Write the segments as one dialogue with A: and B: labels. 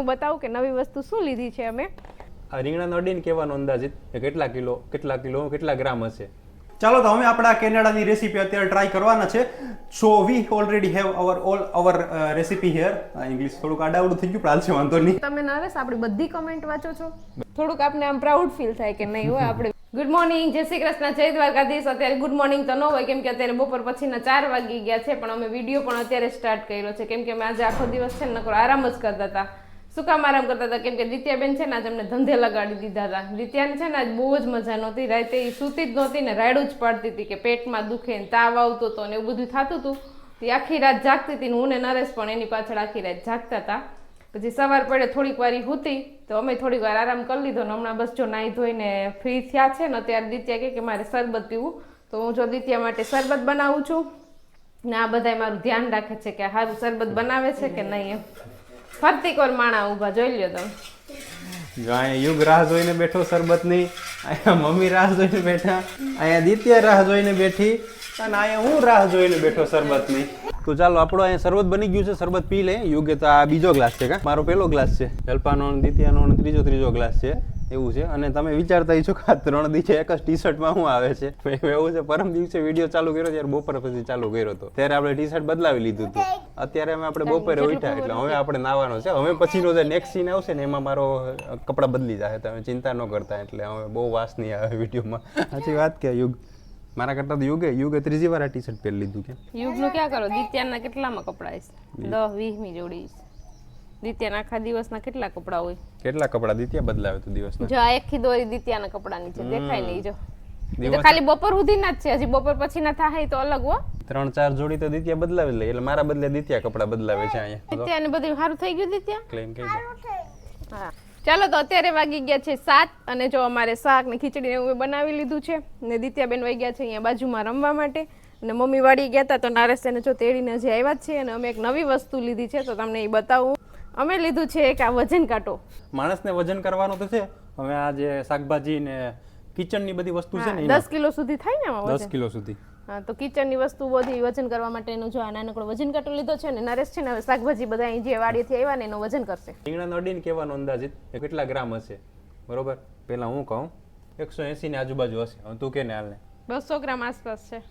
A: હું બતાવું કે નવી વસ્તુ શું લીધી છે અમે?
B: આ રીંગણાનો અડીને કહેવાનો અંદાજિત કેટલા કિલો કેટલા કિલો કેટલા ગ્રામ હશે?
C: ચાલો તો અમે આપણા કેનેડાની રેસીપી અત્યારે ટ્રાય કરવાના છે. So we already have our all our recipe here English થોડુંક આડાવડું થઈ ગયું પણ હાલશે વાંધો નહીં.
A: તમે નરેશ આપણી બધી કમેન્ટ વાંચો છો. થોડુંક આપને આમ પ્રાઉડ ફીલ થાય કે નહીં હોય આપણે. ગુડ મોર્નિંગ જય શ્રી કૃષ્ણ જય દ્વારકાધીશ. અત્યારે ગુડ મોર્નિંગ તો ન હોય કેમ કે અત્યારે બપોર પછીના ચાર વાગી ગયા છે પણ અમે વીડિયો પણ અત્યારે સ્ટાર્ટ કર્યો છે. કેમ કે અમે આજે આખો દિવસ છે ને નકરો આરામ જ કરતા હતા. શું કામ આરામ કરતા હતા? કેમ કે દિત્યાબેન છે ને આજ અમને ધંધે લગાડી દીધા હતા. દિત્યાને છે ને આજ બહુ જ મજા નહોતી રાતે એ સૂતી જ નહોતી ને રાયડું જ પાડતી હતી કે પેટમાં દુખે ને તાવ આવતો હતો ને એવું બધું થતું હતું તે આખી રાત જાગતી હતી ને હું ને નરેશ પણ એની પાછળ આખી રાત જાગતા હતા. પછી સવાર પડે થોડીક વાર હતી, તો અમે થોડીક વાર આરામ કરી લીધો ને હમણાં બસ જો નાહી ધોઈને ફ્રી થયા છે ને ત્યારે દિત્યા કે મારે શરબત પીવું. તો હું જો દિત્યા માટે શરબત બનાવું છું ને આ બધાય મારું ધ્યાન રાખે છે કે સારું શરબત બનાવે છે કે નહીં એમ. ફરતી કોર માણા ઊભા, જોઈ લ્યો તમે.
B: જો અહીંયા યુગ રાહ જોઈને બેઠો સરબતની, અહીંયા મમ્મી રાહ જોઈને બેઠા, અહીંયા દિત્ય રાહ જોઈને બેઠી, અને અહીંયા હું રાહ જોઈને બેઠો સરબતની. તો ચાલો, આપણો અહીંયા શરબત બની ગયું છે શરબત પી લે. યુગે તો આ બીજો ગ્લાસ છે કા? મારો પહેલો ગ્લાસ છે. જલપાનો દ્વિતીયનો ત્રીજો ત્રીજો ગ્લાસ છે. એવું છે. અને તમે વિચારતા છો કે આ ત્રણ દિવસે એક જ ટી શર્ટમાં શું આવે છે? એવું છે. પરમ દિવસે વીડિયો ચાલુ કર્યો ત્યારે બપોર પછી ચાલુ કર્યો હતો ત્યારે આપણે ટી શર્ટ બદલાવી લીધું હતું. અત્યારે અમે આપણે બપોરે ઉઠ્યા એટલે હવે આપણે નાવાનો છે. હવે પછીનો જે નેક્સ્ટ સીન આવશે ને એમાં મારો કપડાં બદલી જાય તમે ચિંતા ન કરતા એટલે હવે બહુ વાસ નહીં આવે વિડીયોમાં. સાચી વાત કે યુગ? મારા કરતા તો યુગે યુગે ત્રીજી વાર આ ટી શર્ટ પહેરી લીધું કે.
A: યુગનું ક્યાં કરો? દિત્યાના કેટલામાં કપડાં છે દસ વીસમી જોડી છે દિત્યાના આખા દિવસના કેટલા કપડાં હોય?
B: કેટલા કપડાં? દિત્યા બદલાવે તો દિવસના.
A: જો આ એકથી દોરી દિત્યાના કપડાની છે દેખાય નહીં જો. તો ખાલી બપોર સુધીના જ છે હજી બપોર પછીના થાય તો અલગ હો.
B: ત્રણ ચાર જોડી તો દિત્યા બદલાવી લે એટલે મારા બદલે દિત્યા કપડાં બદલાવે છે અહીંયા.
A: દિત્યાને બધું સારું થઈ ગયું દિત્યા?
B: ક્લેમ કહી દો
A: હા. ચાલો તો અત્યારે વાગી ગયા છે સાત અને જો અમારે શાક ને ખીચડી ને એવું બનાવી લીધું છે ને દિત્યાબેન વહી ગયા છે અહીંયા બાજુમાં રમવા માટે અને મમ્મી વાડી ગયા હતા તો નારેશ એને જો તેડીને હજી આવ્યા જ છે અને અમે એક નવી વસ્તુ લીધી છે તો તમને એ બતાવું. અમે લીધું છે એક આ વજન કાંટો.
B: માણસને વજન કરવાનું તો છે હવે આ જે શાકભાજી ને કિચનની બધી વસ્તુ છે ને
A: દસ કિલો સુધી થાય ને
B: દસ કિલો સુધી.
A: હા તો કિચનની વસ્તુ બધી વજન કરવા માટેનો જો આ નાનકડો વજન કાંટો લીધો છે ને નરેશ છે ને હવે શાકભાજી બધા અહીં જે વાડીએથી આવ્યા ને એનો વજન કરશે.
B: રીંગણા નડીને કહેવાનો અંદાજિત કેટલા ગ્રામ હશે? બરોબર? પેલા હું કહું એકસો એસી ની આજુબાજુ હશે. તું કે ને હાલને?
A: બસો ગ્રામ આસપાસ છે.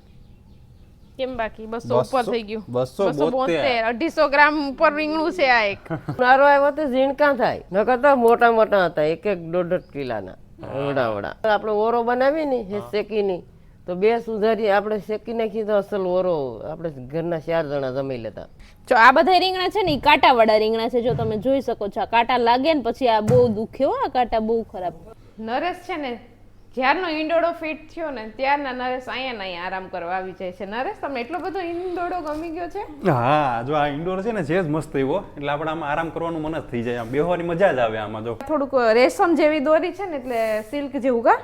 A: કેમ બાકી? બસો ઉપર થઈ ગયું.
B: બસો બોતેર.
A: અઢીસો ગ્રામ ઉપર રીંગણું છે આ એક.
D: મારો આવ્યો તો ઝીણકા થાય. નકર તો મોટા મોટા હતા. એક એક દોઢ દોઢ કિલાના. વડા વડા આપણે ઓરો બનાવી ને એ શેકીની. તો બે સુધારી આપણે શેકી નાખી તો અસલ ઓરો આપણે ઘરના ચાર જણા જમી લેતા.
A: જો આ બધા રીંગણા છે ને એ કાંટા વાળા રીંગણા છે. જો તમે જોઈ શકો છો. આ કાંટા લાગે ને પછી આ બહુ દુખ્યો આ કાંટા બહુ ખરાબ. નરેશ છે ને જ્યારનો ઈંડોળો ફિટ થયો ને ત્યારના નરેશ અહીંયા નહીં આરામ કરવા આવી જાય છે. નરેશ તમને એટલો બધો ઈંડોળો ગમી ગયો છે?
B: હા જો આ ઇન્ડોર છે ને છે જ મસ્ત એવો એટલે આપણે આમાં આરામ કરવાનું મન જ થઈ જાય. આમ બેહવાની મજા જ આવે આમાં જો.
A: થોડુંક રેશમ જેવી દોરી છે ને એટલે સિલ્ક જેવું કા?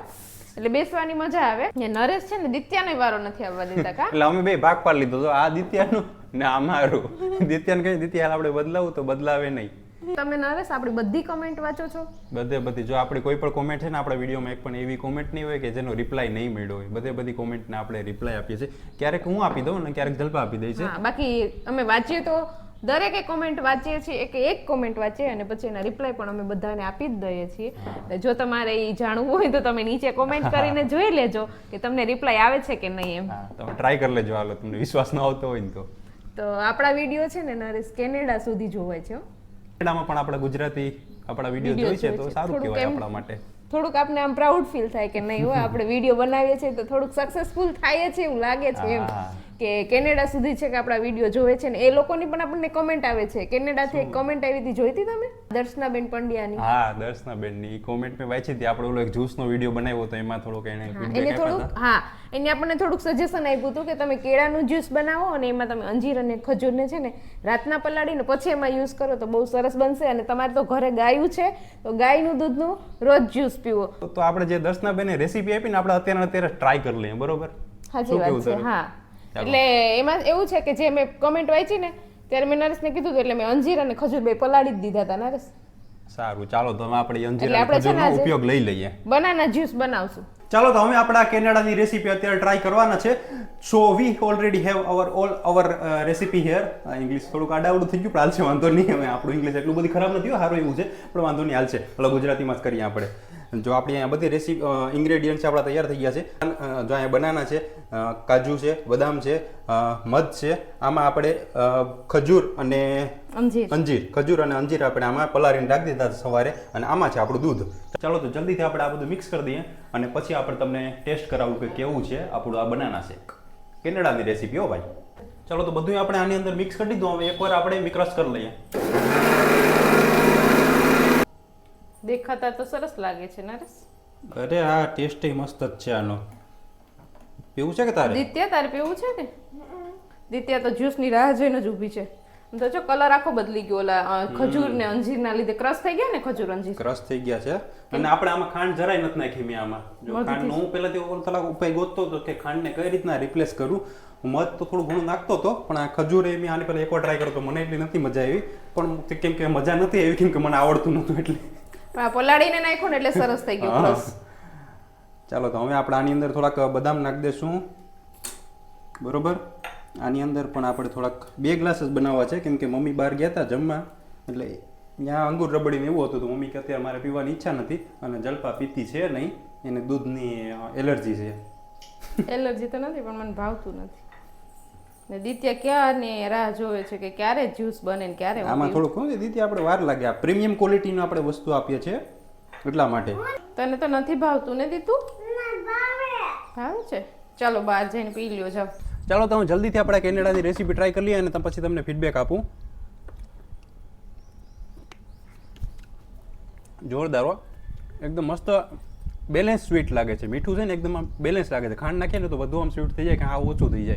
A: એટલે બેસવાની મજા આવે. ને નરેશ છે ને દિત્યાનો વારો નથી આવવા દેતા કા?
B: એટલે અમે બે ભાગ પાડી લીધો. તો આ દિત્યાનું ને આ મારું. દિત્યાને કઈ દિત્યા આપણે બદલાવું તો બદલાવે નહીં.
A: તમે નરેશ આપણી બધી કમેન્ટ વાંચો છો?
B: બધે બધી જો આપણી કોઈ પણ કોમેન્ટ છે ને આપણા વિડીયોમાં એક પણ એવી કોમેન્ટ નહીં હોય કે જેનો રિપ્લાય નહીં મળ્યો હોય. બધે બધી કોમેન્ટને આપણે રિપ્લાય આપીએ છીએ. ક્યારેક હું આપી દઉં ને ક્યારેક જલ્પા આપી દઈ છે.
A: બાકી અમે વાંચીએ તો દરેકે કોમેન્ટ વાંચીએ છીએ એક એક કોમેન્ટ વાંચીએ અને પછી એના રિપ્લાય પણ અમે બધાને આપી જ દઈએ છીએ. જો તમારે એ જાણવું હોય તો તમે નીચે કોમેન્ટ કરીને જોઈ લેજો કે તમને રિપ્લાય આવે છે કે નહીં એમ.
B: તમે ટ્રાય કરી લેજો હાલો તમને વિશ્વાસ ન આવતો હોય ને તો.
A: તો આપણા વીડિયો છે ને નરેશ કેનેડા સુધી જોવાય છે.
B: કેનેડામાં પણ આપણા ગુજરાતી આપણા વીડિયો જોઈ છે તો સારું
A: થોડુંક
B: કહેવાય આપણા માટે.
A: થોડુંક આપને આમ પ્રાઉડ ફીલ થાય કે નહીં હોય આપણે વીડિયો બનાવીએ છીએ તો થોડુંક સક્સેસફુલ થાય છે એવું લાગે છે એમ. કે કેનેડા સુધી છે કે આપણા વીડિયો જોવે છે ને એ લોકોની પણ આપણને કમેન્ટ આવે છે. કેનેડાથી એક કોમેન્ટ આવી હતી જોઈ હતી તમે? દર્શનાબેન પંડ્યાની.
B: હા દર્શના બેનની કોમેન્ટ મેં વાંચી હતી. આપણે ઓલો એક જ્યુસ નો વીડિયો બનાવ્યો તો એમાં થોડોક એને
A: એને થોડુંક હા એને આપણને થોડુંક સજેશન આપ્યું હતું કે તમે કેળાનું જ્યુસ બનાવો અને એમાં તમે અંજીર અને ખજૂરને છે ને રાતના પલાળીને પછી એમાં યુઝ કરો તો બહુ સરસ બનશે અને તમારે તો ઘરે ગાયું છે તો ગાયનું દૂધનું રોજ જ્યુસ પીવો.
B: તો- આપણે જે દર્શના બેને રેસીપી આપી ને આપણે અત્યારે અત્યારે ટ્રાય કરી લઈએ બરોબર?
A: સાચી વાત છે હા. એટલે એમાં એવું છે કે જે મેં કમેન્ટ વાંચી ને ત્યારે મેં નરેશને કીધું હતું એટલે મેં અંજીર અને ખજૂર બે પલાળી જ દીધા હતા નરેશ.
B: સારું ચાલો તો હવે આપણે અંજીર અને ખજૂરનો ઉપયોગ લઈ લઈએ.
A: બનાના જ્યુસ બનાવશું.
B: ચાલો તો અમે આપણા કેનેડાની રેસીપી અત્યારે ટ્રાય કરવાના છે. So we already have our all our recipe here English થોડુંક આડાવડું થઈ ગયું પણ હાલશે વાંધો નહીં. હવે આપણું ઇંગ્લિશ એટલું બધું ખરાબ નથી સારું એવું છે. પણ વાંધો નહીં હાલશે એટલે ગુજરાતીમાં જ કરીએ આપણે. જો આપણી અહીંયા બધી રેસીપી ઇન્ગ્રેડિયન્ટ્સ આપણા તૈયાર થઈ ગયા છે જો અહીંયા બનાના છે કાજુ છે બદામ છે મધ છે આમાં આપણે ખજૂર અને
A: અંજીર.
B: ખજૂર અને અંજીર આપણે આમાં પલાળીને રાખી દીધા સવારે અને આમાં છે આપણું દૂધ. ચાલો તો જલ્દીથી આપણે આ બધું મિક્સ કરી દઈએ અને પછી આપણે તમને ટેસ્ટ કરાવું કે કેવું છે આપણું આ બનાના શેક કેનેડાની રેસીપી હો ભાઈ. ચાલો તો બધું આપણે આની અંદર મિક્સ કરી દીધું. હવે એકવાર આપણે મિક્સ કરી લઈએ.
A: દેખાતા તો સરસ લાગે છે નરેશ.
B: અરે આ ટેસ્ટ મસ્ત જ છે આનો. પીવું છે કે તારે?
A: દિત્યા તારે પીવું છે ને દિત્યા તો જ્યુસની રાહ જોઈને જ ઊભી છે. તો જો કલર આખો બદલી ગયો ઓલા ખજૂર ને અંજીર ના લીધે ક્રશ થઈ ગયા ને ખજૂર અંજીર?
B: ક્રશ થઈ ગયા છે. અને આપણે આમાં ખાંડ જરાય નથી નાખી મેં આમાં. જો ખાંડ હું પહેલાથી થોડાક ઉપાય ગોતતો હતો કે ખાંડને કઈ રીતના રિપ્લેસ કરું? હું મધ તો થોડું ઘણું નાખતો હતો પણ આ ખજૂર એ મેં આની પહેલા એકવાર ટ્રાય કરતો મને એટલી નથી મજા આવી. પણ કેમ કે મજા નથી આવી કેમ કે મને આવડતું નહોતું એટલે.
A: પલાળીને નાખ્યું ને એટલે સરસ થઈ ગયું ક્રોસ
B: ચાલો તો હવે આપણે આની અંદર થોડાક બદામ નાખી દેશું. બરોબર? આની અંદર પણ આપણે થોડાક બે ગ્લાસ જ બનાવવા છે. કેમ કે મમ્મી બહાર ગયા હતા જમવા એટલે ત્યાં અંગુર રબડીને એવું હતું તો મમ્મી કે અત્યારે મારે પીવાની ઈચ્છા નથી અને જલપા પીતી છે નહીં. એને દૂધની એલર્જી છે.
A: એલર્જી તો નથી પણ મને ભાવતું નથી. ને દિત્યા ક્યારે રાહ જોવે છે કે ક્યારે જ્યુસ બને ને ક્યારે
B: આમાં. થોડુંક શું છે આપણે વાર લાગે. આ પ્રીમિયમ ક્વોલિટીનો આપણે વસ્તુ આપીએ છીએ એટલા માટે.
A: તને તો નથી ભાવતું ને દીતું? ભાવે. છે? ચાલો બહાર જઈને પી લ્યો જાવ
B: ચાલો હું જલ્દીથી આપણે કેનેડાની રેસીપી ટ્રાય કરી લઈએ અને પછી તમને ફીડબેક આપું. જોરદાર હો. એકદમ મસ્ત બેલેન્સ સ્વીટ લાગે છે. મીઠું છે ને એકદમ બેલેન્સ લાગે છે. ખાંડ નાખીએ ને તો વધુ આમ સ્વીટ થઈ જાય કે હા ઓછું થઈ જાય.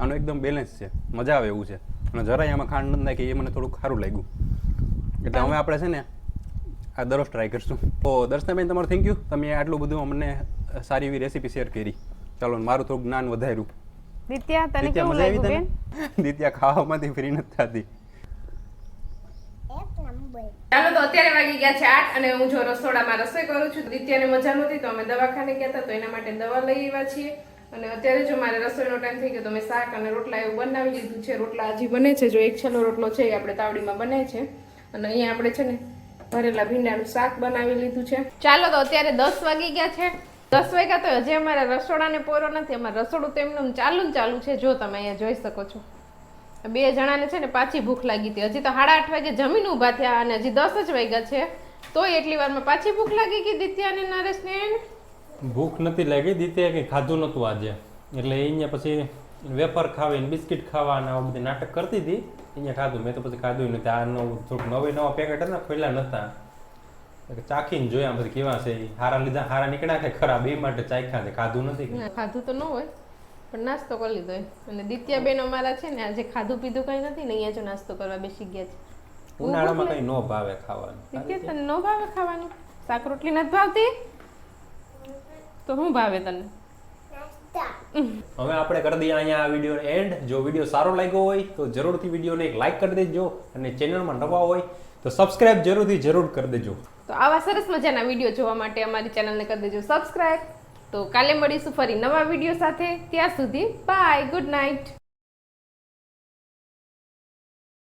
B: આનું એકદમ બેલેન્સ છે. મજા આવે એવું છે. અને જરાય આમાં ખાંડ નથી નાખી એ મને થોડુંક સારું લાગ્યું. એટલે હવે આપણે છે ને આ દરરોજ ટ્રાય કરશું. તો દર્શનાબેન તમારું થેન્ક યુ તમે આટલું બધું અમને સારી એવી રેસીપી શેર કરી. ચાલો મારું થોડુંક જ્ઞાન વધાર્યું.
A: દિત્યા તને કેવું લાગ્યું બેન?
B: દિત્યા ખાવામાંથી ફ્રી નથી થતી.
A: ચાલો તો અત્યારે વાગી ગયા છે આઠ અને હું જો રસોડામાં રસોઈ કરું છું. દિત્યાને મજા નહોતી તો અમે દવાખાને ગયા હતા તો એના માટે દવા લઈ આવ્યા છીએ. અને અત્યારે જો મારે રસોઈનો ટાઈમ થઈ ગયો તો મેં શાક અને રોટલા એવું બનાવી લીધું છે. રોટલા હજી બને છે. જો એક છેલ્લો રોટલો છે એ આપણે તાવડીમાં બને છે. અને અહીંયા આપણે છે ને ભરેલા ભીંડાનું શાક બનાવી લીધું છે. ચાલો તો અત્યારે દસ વાગી ગયા છે. દસ વાગ્યા તો હજી અમારા રસોડાને પોરો નથી. અમારે રસોડું તો એમનું ચાલુ ને ચાલુ છે. જો તમે અહીંયા જોઈ શકો છો. બે જણાને છે ને પાછી ભૂખ લાગી હતી. હજી તો સાડા આઠ વાગે જમીન ઊભા થયા અને હજી દસ જ વાગ્યા છે. તોય એટલી વારમાં પાછી ભૂખ લાગી ગઈ દિત્યા અને નરેશને?
E: ભૂખ નથી લાગી દીતે કંઈ ખાધું નહોતું આજે. એટલે અહીંયા પછી વેફર ખાવી બિસ્કિટ ખાવા ને આવું બધી નાટક કરતી હતી. અહીંયા ખાધું મેં તો પછી ખાધું નથી. આ નવું થોડુંક નવી નવા પેકેટ હતા ખોલ્યા નહોતા ચાખીને જોયા પછી કેવા છે હારા લીધા હારા નીકળ્યા કે ખરાબ એ માટે ચાખ્યા છે ખાધું નથી.
A: ખાધું તો ન હોય પણ નાસ્તો કરી લીધો. અને દિત્યા બેન અમારા છે ને આજે ખાધું પીધું કઈ નથી ને અહીંયા જો નાસ્તો કરવા બેસી ગયા છે.
E: ઉનાળામાં કઈ ન ભાવે ખાવાનું.
A: દિત્યા તને ન ભાવે ખાવાનું? શાક રોટલી નથી ભાવતી? તો શું ભાવે તને?
E: હવે આપણે કરી દઈએ અહીંયા આ વીડિયો એન્ડ જો વીડિયો સારો લાગ્યો હોય તો જરૂરથી વિડીયોને એક લાઈક કરી દેજો અને ચેનલમાં નવા હોય તો સબસ્ક્રાઇબ જરૂરથી જરૂર કરી દેજો.
A: તો આવા સરસ મજાના વીડિયો જોવા માટે અમારી ચેનલને કરી દેજો સબસ્ક્રાઇબ તો કાલે મળીશું ફરી નવા વીડિયો સાથે. ત્યાં સુધી બાય ગુડ નાઇટ